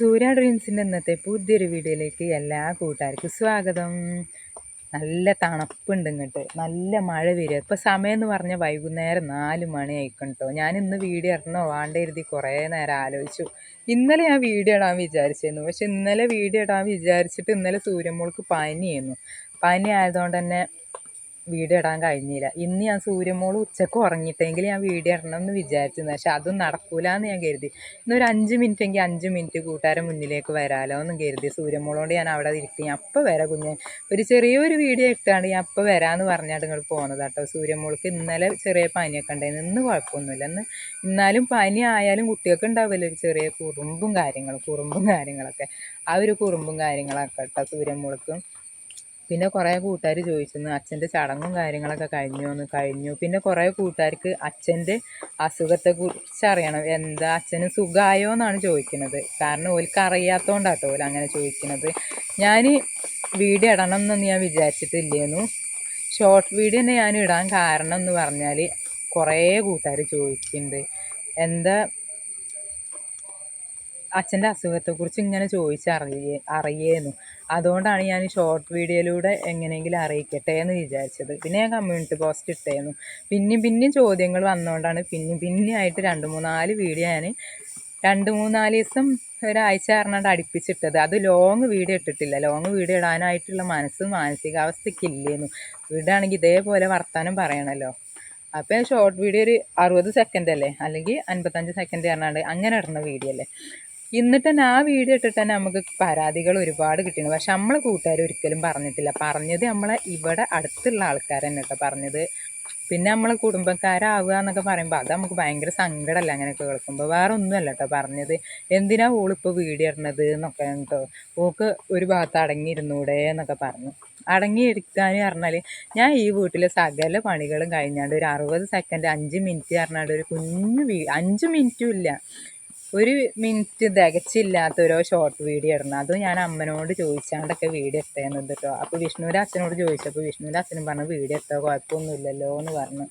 സൂര്യ ഡ്രീംസിന്റെ ഇന്നത്തെ പുതിയൊരു വീഡിയോയിലേക്ക് എല്ലാ കൂട്ടുകാർക്കും സ്വാഗതം. നല്ല തണുപ്പുണ്ട് ഇങ്ങോട്ട്. നല്ല മഴ വരിക ഇപ്പോൾ സമയം എന്ന് പറഞ്ഞാൽ വൈകുന്നേരം നാല് മണി ആയിക്കണം കേട്ടോ ഞാൻ ഇന്ന് വീഡിയോ ഇടണോ വേണ്ട എഴുതി കുറേ നേരം ആലോചിച്ചു. ഇന്നലെ ഞാൻ വീഡിയോ ഇടാൻ വിചാരിച്ചിരുന്നു. പക്ഷെ ഇന്നലെ വീഡിയോ ഇടാൻ വിചാരിച്ചിട്ട് ഇന്നലെ സൂര്യമോൾക്ക് പനിയായിരുന്നു പനി ആയതുകൊണ്ട് തന്നെ വീഡിയോ ഇടാൻ കഴിഞ്ഞില്ല. ഇന്ന് ഞാൻ സൂര്യമോൾ ഉച്ചയ്ക്ക് ഉറങ്ങിയിട്ടെങ്കിൽ ഞാൻ വീഡിയോ ഇടണം എന്ന് വിചാരിച്ചിരുന്നു. പക്ഷെ അതും നടക്കൂല എന്ന് ഞാൻ കരുതി. ഇന്നൊരു അഞ്ച് മിനിറ്റ് എങ്കിൽ അഞ്ച് മിനിറ്റ് കൂട്ടുകാരൻ മുന്നിലേക്ക് വരാലോ എന്നും കരുതി. സൂര്യമോളോണ്ട് ഞാൻ അവിടെ ഇരിക്കും ഞാൻ അപ്പം വരാം കുഞ്ഞ്. ഒരു ചെറിയൊരു വീഡിയോ ഇട്ടാണ്ട് ഞാൻ അപ്പം വരാമെന്ന് പറഞ്ഞാണ്ട് നിങ്ങൾ പോകുന്നത് കേട്ടോ സൂര്യമോൾക്ക് ഇന്നലെ ചെറിയ പനിയൊക്കെ ഉണ്ടായിരുന്നു. ഇന്ന് കുഴപ്പമൊന്നുമില്ല. ഇന്ന് എന്നാലും പനി ആയാലും കുട്ടികൾക്ക് ഉണ്ടാവില്ല ഒരു ചെറിയ കുറുമ്പും കാര്യങ്ങളും കുറുമ്പും കാര്യങ്ങളൊക്കെ. ആ ഒരു കുറുമ്പും കാര്യങ്ങളൊക്കെ കേട്ടോ സൂര്യമോൾക്ക്. പിന്നെ കുറേ കൂട്ടുകാർ ചോദിച്ചിരുന്നു അച്ഛന്റെ ചടങ്ങും കാര്യങ്ങളൊക്കെ കഴിഞ്ഞു എന്ന്? കഴിഞ്ഞു. പിന്നെ കുറേ കൂട്ടുകാർക്ക് അച്ഛന്റെ അസുഖത്തെക്കുറിച്ച് അറിയണം. എന്താ അച്ഛന് സുഖമായോ എന്നാണ് ചോദിക്കുന്നത്. കാരണം ഓൽക്ക് അറിയാത്തതുകൊണ്ടാട്ടോ ഓൽ അങ്ങനെ ചോദിക്കുന്നത്. ഞാൻ വീഡിയോ ഇടണം എന്നൊന്നും ഞാൻ വിചാരിച്ചിട്ടില്ലേന്നു. ഷോർട്ട് വീഡിയോ തന്നെ ഞാൻ ഇടാൻ കാരണം എന്ന് പറഞ്ഞാൽ കുറേ കൂട്ടുകാർ ചോദിക്കുന്നുണ്ട് എന്താ അച്ഛന്റെ അസുഖത്തെക്കുറിച്ച് ഇങ്ങനെ ചോദിച്ചറിയേ അറിയേന്നു. അതുകൊണ്ടാണ് ഞാൻ ഷോർട്ട് വീഡിയോയിലൂടെ എങ്ങനെയെങ്കിലും അറിയിക്കട്ടെ എന്ന് വിചാരിച്ചത്. പിന്നെ ഞാൻ കമ്മ്യൂണിറ്റി പോസ്റ്റ് ഇട്ടേന്നു. പിന്നെയും പിന്നെയും ചോദ്യങ്ങൾ വന്നുകൊണ്ടാണ് പിന്നെയും പിന്നെ ആയിട്ട് രണ്ട് മൂന്നാൽ വീഡിയോ ഞാൻ രണ്ട് മൂന്നാൽ ദിവസം ഒരാഴ്ച പറഞ്ഞാണ്ട് അടുപ്പിച്ചിട്ടത്. അത് ലോങ് വീഡിയോ ഇട്ടിട്ടില്ല. ലോങ് വീഡിയോ ഇടാനായിട്ടുള്ള മനസ്സും മാനസികാവസ്ഥയ്ക്ക് ഇല്ലേന്നു വീടാണെങ്കിൽ ഇതേപോലെ വർത്താനം പറയണല്ലോ. അപ്പോൾ ഷോർട്ട് വീഡിയോ ഒരു അറുപത് സെക്കൻഡ് അല്ലേ? അല്ലെങ്കിൽ അൻപത്തഞ്ച് സെക്കൻഡ് പറഞ്ഞാണ്ട് അങ്ങനെ ഇടുന്ന വീഡിയോ അല്ലേ? എന്നിട്ട് തന്നെ ആ വീഡിയോ ഇട്ടിട്ട് തന്നെ നമുക്ക് പരാതികൾ ഒരുപാട് കിട്ടിയിരുന്നു പക്ഷെ നമ്മളെ കൂട്ടുകാർ ഒരിക്കലും പറഞ്ഞിട്ടില്ല. പറഞ്ഞത് നമ്മളെ ഇവിടെ അടുത്തുള്ള ആൾക്കാർ തന്നെ കേട്ടോ പറഞ്ഞത്. പിന്നെ നമ്മളെ കുടുംബക്കാരാവുക എന്നൊക്കെ പറയുമ്പോൾ അത് നമുക്ക് ഭയങ്കര സങ്കടമല്ല അങ്ങനെയൊക്കെ കേൾക്കുമ്പോൾ വേറെ ഒന്നുമല്ല കേട്ടോ പറഞ്ഞത്. എന്തിനാ ഓളിപ്പോൾ വീഡിയോ ഇടണത് എന്നൊക്കെ കേട്ടോ. ഓക്ക് ഒരു ഭാഗത്ത് അടങ്ങിയിരുന്നൂടെ എന്നൊക്കെ പറഞ്ഞു. അടങ്ങിയിരിക്കാൻ പറഞ്ഞാൽ ഞാൻ ഈ വീട്ടിലെ സകല പണികളും കഴിഞ്ഞാണ്ട് ഒരു അറുപത് സെക്കൻഡ് അഞ്ച് മിനിറ്റ് പറഞ്ഞാണ്ട് ഒരു കുഞ്ഞു വീ അഞ്ച് മിനിറ്റും ഇല്ല. ഒരു മിനിറ്റ് തികച്ചില്ലാത്ത ഓരോ ഷോർട്ട് വീഡിയോ ഇടണം അത് ഞാൻ അമ്മനോട് ചോദിച്ചാണ്ടൊക്കെ വീഡിയോ ഇട്ടേന്നത് കേട്ടോ. അപ്പോൾ വിഷ്ണുവിന്റെ അച്ഛനോട് ചോദിച്ചപ്പോൾ വിഷ്ണുവിന്റെ അച്ഛനും പറഞ്ഞു വീഡിയോ ഇട്ടോ കുഴപ്പമൊന്നുമില്ലല്ലോ എന്ന് പറഞ്ഞു.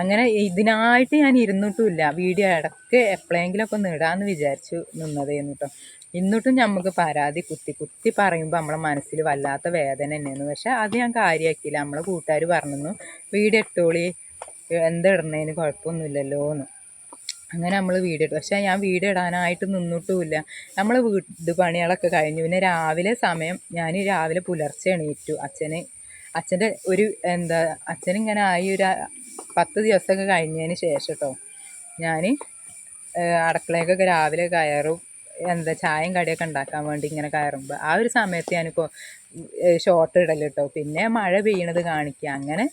അങ്ങനെ ഇതിനായിട്ട് ഞാൻ ഇരുന്നിട്ടുമില്ല. വീഡിയോ ഇടയ്ക്ക് എപ്പോഴെങ്കിലുമൊക്കെ ഒന്ന് ഇടാമെന്ന് വിചാരിച്ചു നിന്നതേന്നു കേട്ടോ. എന്നിട്ടും നമുക്ക് പരാതി കുത്തി കുത്തി പറയുമ്പോൾ നമ്മളെ മനസ്സിൽ വല്ലാത്ത വേദന തന്നെയായിരുന്നു. പക്ഷെ അത് ഞാൻ കാര്യമാക്കിയില്ല നമ്മളെ കൂട്ടുകാർ പറഞ്ഞു വീഡിയോ ഇട്ടോളി എന്തിടുന്നതിന് കുഴപ്പമൊന്നുമില്ലല്ലോ എന്ന് അങ്ങനെ നമ്മൾ വീഡിയോ ഇട്ടു പക്ഷേ ഞാൻ വീഡിയോ ഇടാനായിട്ട് നിന്നിട്ടുമില്ല. നമ്മൾ വീട് പണികളൊക്കെ കഴിഞ്ഞു. പിന്നെ രാവിലെ സമയം ഞാൻ രാവിലെ പുലർച്ചെ എണീറ്റു. അച്ഛനെ അച്ഛന്റെ ഒരു എന്താ അച്ഛനിങ്ങനെ ആയി ഒരു പത്ത് ദിവസമൊക്കെ കഴിഞ്ഞതിന് ശേഷം കേട്ടോ ഞാൻ അടുക്കളയൊക്കെ രാവിലെ കയറും. എന്താ ചായയും കടിയൊക്കെ ഉണ്ടാക്കാൻ വേണ്ടി ഇങ്ങനെ കയറുമ്പോൾ ആ ഒരു സമയത്ത് ഞാനിപ്പോൾ ഷോർട്ട് ഇടൽ കേട്ടോ പിന്നെ മഴ പെയ്യണത് കാണിക്കുക അങ്ങനെ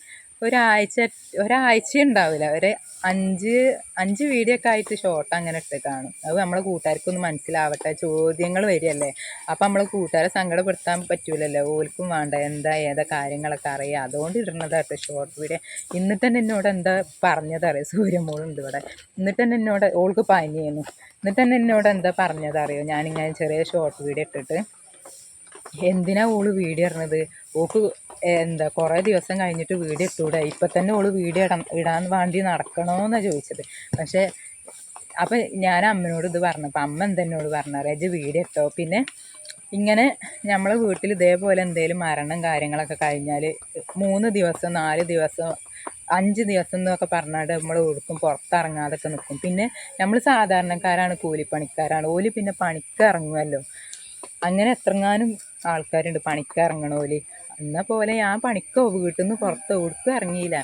ഒരാഴ്ച ഒരാഴ്ച ഉണ്ടാവില്ല ഒരു അഞ്ച് അഞ്ച് വീഡിയോ ഒക്കെ ആയിട്ട് ഷോർട്ട് അങ്ങനെ ഇട്ട് കാണും. അത് നമ്മളെ കൂട്ടുകാർക്കൊന്ന് മനസ്സിലാവട്ടെ. ചോദ്യങ്ങൾ വരികയല്ലേ? അപ്പം നമ്മളെ കൂട്ടുകാരെ സങ്കടപ്പെടുത്താൻ പറ്റൂലല്ലോ. ഓൽക്കും വേണ്ട. എന്താ ഏതാ കാര്യങ്ങളൊക്കെ അറിയാം. അതുകൊണ്ട് ഇടുന്നതാട്ടോ ഷോർട്ട് വീഡിയോ എന്നിട്ട് തന്നെ എന്നോട് എന്താ പറഞ്ഞതറിയോ സൂര്യമോളുണ്ട് ഇവിടെ. എന്നിട്ട് തന്നെ എന്നോട് ഓൾക്ക് പനിയായിരുന്നു എന്നിട്ട് തന്നെ എന്നോട് എന്താ പറഞ്ഞതറിയോ ഞാനിങ്ങനെ ചെറിയ ഷോർട്ട് വീഡിയോ ഇട്ടിട്ട്. എന്തിനാ ഓൾ വീഡിയോ ഇടണത്? ഓക്ക് എന്താ കുറേ ദിവസം കഴിഞ്ഞിട്ട് വീഡിയോ ഇട്ടൂടെ? ഇപ്പം തന്നെ ഓൾ വീഡിയോ ഇടാൻ ഇടാൻ വേണ്ടി നടക്കണോന്നാണ് ചോദിച്ചത്. പക്ഷേ അപ്പം ഞാൻ അമ്മനോട് ഇത് പറഞ്ഞപ്പോൾ അമ്മ എന്തെന്നോട് പറഞ്ഞു? റജ് വീഡിയോ ഇട്ടോ? പിന്നെ ഇങ്ങനെ നമ്മളെ വീട്ടിൽ ഇതേപോലെ എന്തേലും മരണം കാര്യങ്ങളൊക്കെ കഴിഞ്ഞാൽ മൂന്ന് ദിവസം നാല് ദിവസം അഞ്ച് ദിവസം എന്നൊക്കെ പറഞ്ഞാൽ നമ്മൾ ഒടുക്കും പുറത്തിറങ്ങാതൊക്കെ നിൽക്കും പിന്നെ നമ്മൾ സാധാരണക്കാരാണ് കൂലിപ്പണിക്കാരാണ്. ഓൽ പിന്നെ പണിക്ക് ഇറങ്ങുമല്ലോ അങ്ങനെ എത്രങ്ങാനും ആൾക്കാരുണ്ട്. പണിക്ക് ഇറങ്ങണോൽ. എന്ന പോലെ ഞാൻ പണിക്കോ വീട്ടിൽ നിന്ന് പുറത്തോ ഒടുക്കും ഇറങ്ങിയില്ല.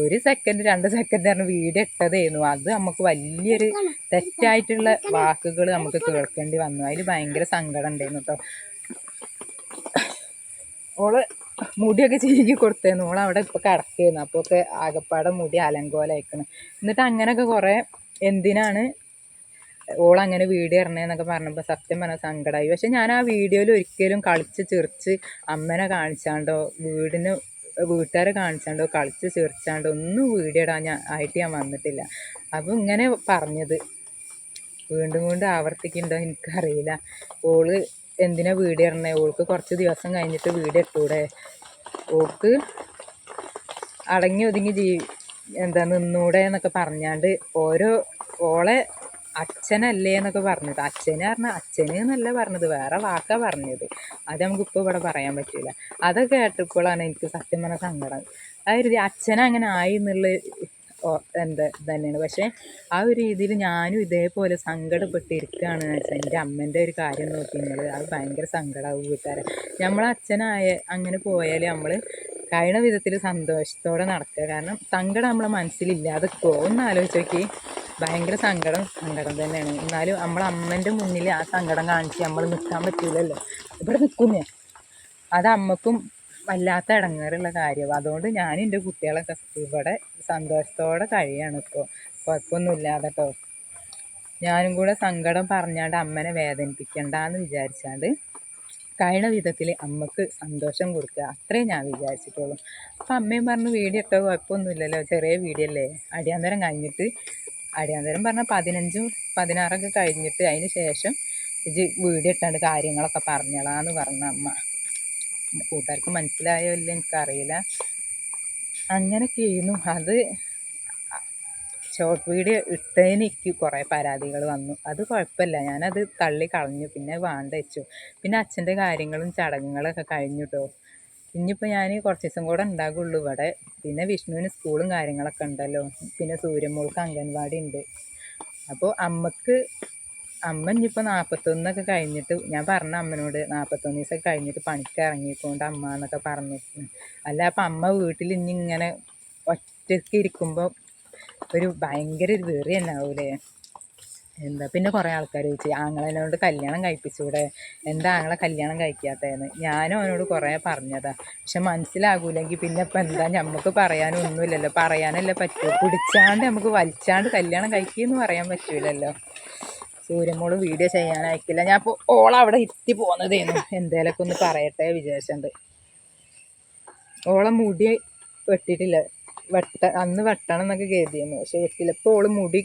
ഒരു സെക്കൻഡ് രണ്ട് സെക്കൻഡ് പറഞ്ഞ് വീഡിയോ ഇട്ടതായിരുന്നു അത് നമുക്ക് വലിയൊരു തെറ്റായിട്ടുള്ള വാക്കുകൾ നമുക്ക് കേൾക്കേണ്ടി വന്നു. അതിൽ ഭയങ്കര സങ്കടം ഉണ്ടായിരുന്നു കേട്ടോ ഓൾ മുടിയൊക്കെ ചീകി കൊടുത്തേന്നു. ഓൾ അവിടെ ഇപ്പോൾ കിടക്കുകയായിരുന്നു അപ്പോൾ ഒക്കെ ആകപ്പാടെ മുടി അലങ്കോലയക്കണം. എന്നിട്ട് അങ്ങനെയൊക്കെ കുറേ എന്തിനാണ് ഓൾ അങ്ങനെ വീഡിയോ ഇറങ്ങുന്നതെന്നൊക്കെ പറഞ്ഞപ്പോൾ സത്യം പറഞ്ഞ സങ്കടമായി പക്ഷെ ഞാൻ ആ വീഡിയോയിൽ ഒരിക്കലും കളിച്ച് ചിറിച്ച് അമ്മനെ കാണിച്ചാണ്ടോ വീടിന് വീട്ടുകാരെ കാണിച്ചാണ്ടോ കളിച്ച് ചിറിച്ചാണ്ടോ ഒന്നും വീഡിയോ ഇടാൻ ഞാൻ ആയിട്ട് ഞാൻ വന്നിട്ടില്ല. അപ്പോൾ ഇങ്ങനെ പറഞ്ഞത്. വീണ്ടും വീണ്ടും ആവർത്തിക്കുന്നുണ്ടോ എനിക്കറിയില്ല. ഓൾ എന്തിനാ വീഡിയോ ഇടണേ ഓൾക്ക് കുറച്ച് ദിവസം കഴിഞ്ഞിട്ട് വീഡിയോ ഇട്ടൂടെ? ഓൾക്ക് അടങ്ങി ഒതുങ്ങി ജീവി എന്താ നിന്നൂടെ എന്നൊക്കെ പറഞ്ഞാണ്ട് ഓരോ ഓളെ അച്ഛനല്ലേ എന്നൊക്കെ പറഞ്ഞത്. അച്ഛന് പറഞ്ഞാൽ അച്ഛന് എന്നല്ല പറഞ്ഞത് വേറെ വാക്കാ പറഞ്ഞത്. അത് നമുക്കിപ്പോൾ ഇവിടെ പറയാൻ പറ്റില്ല അതൊക്കെ കേട്ടപ്പോഴാണ് എനിക്ക് സത്യം പറഞ്ഞ സങ്കടം. അതായത് അച്ഛനങ്ങനെ ആയി എന്നുള്ള എന്താ തന്നെയാണ് പക്ഷേ ആ ഒരു രീതിയിൽ ഞാനും ഇതേപോലെ സങ്കടപ്പെട്ടിരിക്കുകയാണ് വെച്ചാൽ എന്റെ അമ്മേന്റെ ഒരു കാര്യം നോക്കി നിങ്ങൾ അത് ഭയങ്കര സങ്കടമാവും വീട്ടുകാരെ. നമ്മളെ അച്ഛനായ അങ്ങനെ പോയാൽ നമ്മൾ കഴിയുന്ന വിധത്തിൽ സന്തോഷത്തോടെ നടക്കുക. കാരണം സങ്കടം നമ്മളെ മനസ്സിലില്ലാതെ ഒന്ന് ആലോചിച്ച് നോക്കി. ഭയങ്കര സങ്കടം സങ്കടം തന്നെയാണ്. എന്നാലും നമ്മൾ അമ്മേന്റെ മുന്നിൽ ആ സങ്കടം കാണിച്ച് നമ്മൾ നിൽക്കാൻ പറ്റില്ലല്ലോ ഇവിടെ നിൽക്കുന്നേ അത് അമ്മക്കും വല്ലാത്ത ഇടങ്ങേറുള്ള കാര്യമാണ് അതുകൊണ്ട് ഞാൻ എന്റെ കുട്ടികളൊക്കെ ഇവിടെ സന്തോഷത്തോടെ കഴിയാണ് ഇപ്പോൾ കുഴപ്പമൊന്നുമില്ലാതെ കേട്ടോ ഞാനും കൂടെ സങ്കടം പറഞ്ഞാണ്ട് അമ്മനെ വേദനിപ്പിക്കണ്ടെന്ന് വിചാരിച്ചാണ്ട് കഴിഞ്ഞ വിധത്തിൽ അമ്മയ്ക്ക് സന്തോഷം കൊടുക്കുക അത്രേ ഞാൻ വിചാരിച്ചിട്ടുള്ളൂ. അപ്പം അമ്മയും പറഞ്ഞു വീഡിയോ ഒക്കെ കുഴപ്പമൊന്നുമില്ലല്ലോ. ചെറിയ വീഡിയോ അല്ലേ? അടിയാന്തരം കഴിഞ്ഞിട്ട് അടിയാന്തരം പറഞ്ഞാൽ പതിനഞ്ചും പതിനാറൊക്കെ കഴിഞ്ഞിട്ട് അതിന് ശേഷം ഇത് വീട് ഇട്ടാണ്ട് കാര്യങ്ങളൊക്കെ പറഞ്ഞളാന്ന് പറഞ്ഞ അമ്മ. കൂട്ടുകാർക്ക് മനസ്സിലായോ ഇല്ല എനിക്കറിയില്ല. അങ്ങനെയൊക്കെയായിരുന്നു. അത് ഷോർട്ട് വീഡിയോ ഇട്ടതിന് എനിക്ക് കുറേ പരാതികൾ വന്നു. അത് കുഴപ്പമില്ല ഞാനത് തള്ളി കളഞ്ഞു. പിന്നെ വേണ്ട വെച്ചു പിന്നെ അച്ഛന്റെ കാര്യങ്ങളും ചടങ്ങുകളൊക്കെ കഴിഞ്ഞു കേട്ടോ ഇനിയിപ്പോൾ ഞാൻ കുറച്ച് ദിവസം കൂടെ ഉണ്ടാകുള്ളൂ ഇവിടെ. പിന്നെ വിഷ്ണുവിന് സ്കൂളും കാര്യങ്ങളൊക്കെ ഉണ്ടല്ലോ. പിന്നെ സൂര്യമോൾക്ക് അംഗൻവാടി ഉണ്ട്. അപ്പോൾ അമ്മയ്ക്ക് അമ്മ ഇനിയിപ്പോൾ നാൽപ്പത്തൊന്നൊക്കെ കഴിഞ്ഞിട്ട് ഞാൻ പറഞ്ഞ അമ്മനോട് നാൽപ്പത്തൊന്ന് ദിവസമൊക്കെ കഴിഞ്ഞിട്ട് പണിക്ക് ഇറങ്ങിക്കൊണ്ട് അമ്മ എന്നൊക്കെ പറഞ്ഞു. അല്ല അപ്പം അമ്മ വീട്ടിൽ ഇനി ഇങ്ങനെ ഒറ്റയ്ക്ക് ഇരിക്കുമ്പോൾ ഒരു ഭയങ്കര ഒരു വെറി തന്നെ എന്താ പിന്നെ കുറേ ആൾക്കാർ ചോദിച്ചു ആങ്ങളെന്നോട് കല്യാണം കഴിപ്പിച്ചൂടെ? എന്താ ആങ്ങളെ കല്യാണം കഴിക്കാത്തതെന്ന്? ഞാനും അവനോട് കുറേ പറഞ്ഞതാ. പക്ഷെ മനസ്സിലാകൂലെങ്കിൽ പിന്നെ ഇപ്പം എന്താ നമുക്ക് പറയാനൊന്നുമില്ലല്ലോ പറയാനല്ലേ പറ്റൂ. പിടിച്ചാണ്ട് നമുക്ക് വലിച്ചാണ്ട് കല്യാണം കഴിക്കുമെന്ന് പറയാൻ പറ്റൂലല്ലോ. സൂര്യമോൾ വീഡിയോ ചെയ്യാനായിക്കില്ല ഞാൻ ഇപ്പോൾ ഓളവിടെ ഇത്തി പോന്നതേന്നു. എന്തേലൊക്കെ ഒന്ന് പറയട്ടെ വിചാരിച്ചുണ്ട്. ഓളെ മുടി വെട്ടിയിട്ടില്ല. വെട്ട അന്ന് വെട്ടണം എന്നൊക്കെ കരുതിയിരുന്നു. പക്ഷെ വെട്ടില്ല ഇപ്പോൾ ഓൾ മുടി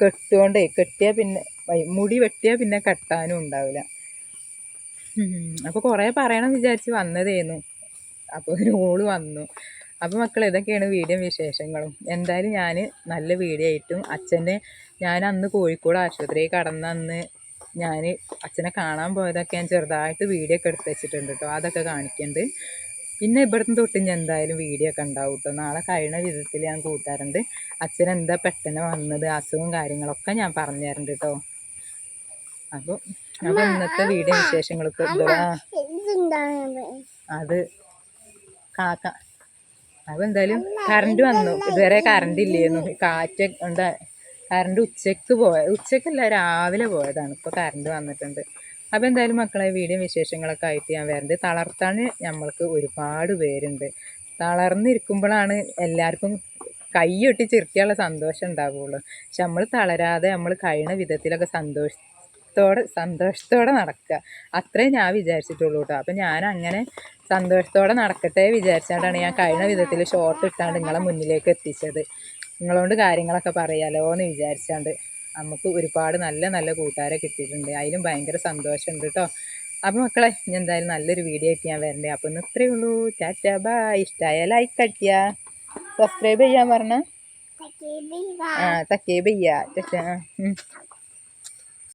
കെട്ടുകൊണ്ടേ കെട്ടിയാൽ പിന്നെ മുടി വെട്ടിയാൽ പിന്നെ കെട്ടാനും ഉണ്ടാവില്ല. അപ്പോൾ കുറേ പറയണം വിചാരിച്ച് വന്നതേന്നു. അപ്പോൾ ഒരു ഓൾ വന്നു. അപ്പോൾ മക്കൾ ഇതൊക്കെയാണ് വീഡിയോ വിശേഷങ്ങളും. എന്തായാലും ഞാൻ നല്ല വീഡിയോ ആയിട്ടും അച്ഛന്റെ ഞാൻ അന്ന് കോഴിക്കോട് ആശുപത്രിയിൽ കടന്ന അന്ന് ഞാൻ അച്ഛനെ കാണാൻ പോയതൊക്കെ ഞാൻ ചെറുതായിട്ട് വീഡിയോ ഒക്കെ എടുത്ത് വെച്ചിട്ടുണ്ട് കേട്ടോ. അതൊക്കെ കാണിക്കുന്നുണ്ട് പിന്നെ ഇവിടുന്ന് തൊട്ട് ഞാൻ എന്തായാലും വീഡിയോ ഒക്കെ ഉണ്ടാവും കേട്ടോ നാളെ കഴിയുന്ന വിധത്തിൽ ഞാൻ കൂട്ടാറുണ്ട് അച്ഛൻ എന്താ പെട്ടെന്ന് വന്നത് അസുഖവും കാര്യങ്ങളൊക്കെ ഞാൻ പറഞ്ഞു തരുന്നുണ്ട് കേട്ടോ അപ്പോൾ അപ്പോൾ ഇന്നത്തെ വീഡിയോ വിശേഷങ്ങളൊക്കെ അത് കാക്ക. അപ്പോൾ എന്തായാലും കറണ്ട് വന്നു. ഇതുവരെ കറണ്ട് ഇല്ലായിരുന്നു കാറ്റ് ഉണ്ട് കറണ്ട് ഉച്ചയ്ക്ക് പോയ ഉച്ചയ്ക്കല്ല രാവിലെ പോയതാണ്. ഇപ്പോൾ കറണ്ട് വന്നിട്ടുണ്ട്. അപ്പോൾ എന്തായാലും മക്കളെ വീഡിയോ വിശേഷങ്ങളൊക്കെ ആയിട്ട് ഞാൻ വരുന്നത് തളർത്താൻ നമ്മൾക്ക് ഒരുപാട് പേരുണ്ട്. തളർന്നിരിക്കുമ്പോഴാണ് എല്ലാവർക്കും കൈയൊട്ടി ചിരിക്കാനുള്ള സന്തോഷം ഉണ്ടാവുള്ളൂ. പക്ഷെ നമ്മൾ തളരാതെ നമ്മൾ കഴിയുന്ന വിധത്തിലൊക്കെ സന്തോഷ സന്തോഷത്തോടെ സന്തോഷത്തോടെ നടക്കുക. അത്രേ ഞാൻ വിചാരിച്ചിട്ടുള്ളൂ കേട്ടോ. അപ്പം ഞാൻ അങ്ങനെ സന്തോഷത്തോടെ നടക്കട്ടെ വിചാരിച്ചാണ്ടാണ് ഞാൻ കഴിയുന്ന വിധത്തിൽ ഷോർട്ട് ഇട്ടാണ്ട് നിങ്ങളെ മുന്നിലേക്ക് എത്തിച്ചത്. നിങ്ങളോട് കാര്യങ്ങളൊക്കെ പറയാലോ എന്ന് വിചാരിച്ചാണ്ട്. നമുക്ക് ഒരുപാട് നല്ല നല്ല കൂട്ടുകാരെ കിട്ടിയിട്ടുണ്ട്. അതിലും ഭയങ്കര സന്തോഷമുണ്ട് കേട്ടോ അപ്പോൾ മക്കളെ ഇനി എന്തായാലും നല്ലൊരു വീഡിയോ ആയിട്ട് ഞാൻ വരണ്ടേ. അപ്പോൾ ഇന്ന് ഇത്രയേ ഉള്ളൂ. ടാറ്റ ബൈ ഇഷ്ടമായ ലൈക്ക് അടിക്കുക. സബ്സ്ക്രൈബ് ചെയ്യാൻ പറഞ്ഞ. ആ തക്കേ ബയ്യ ടാറ്റ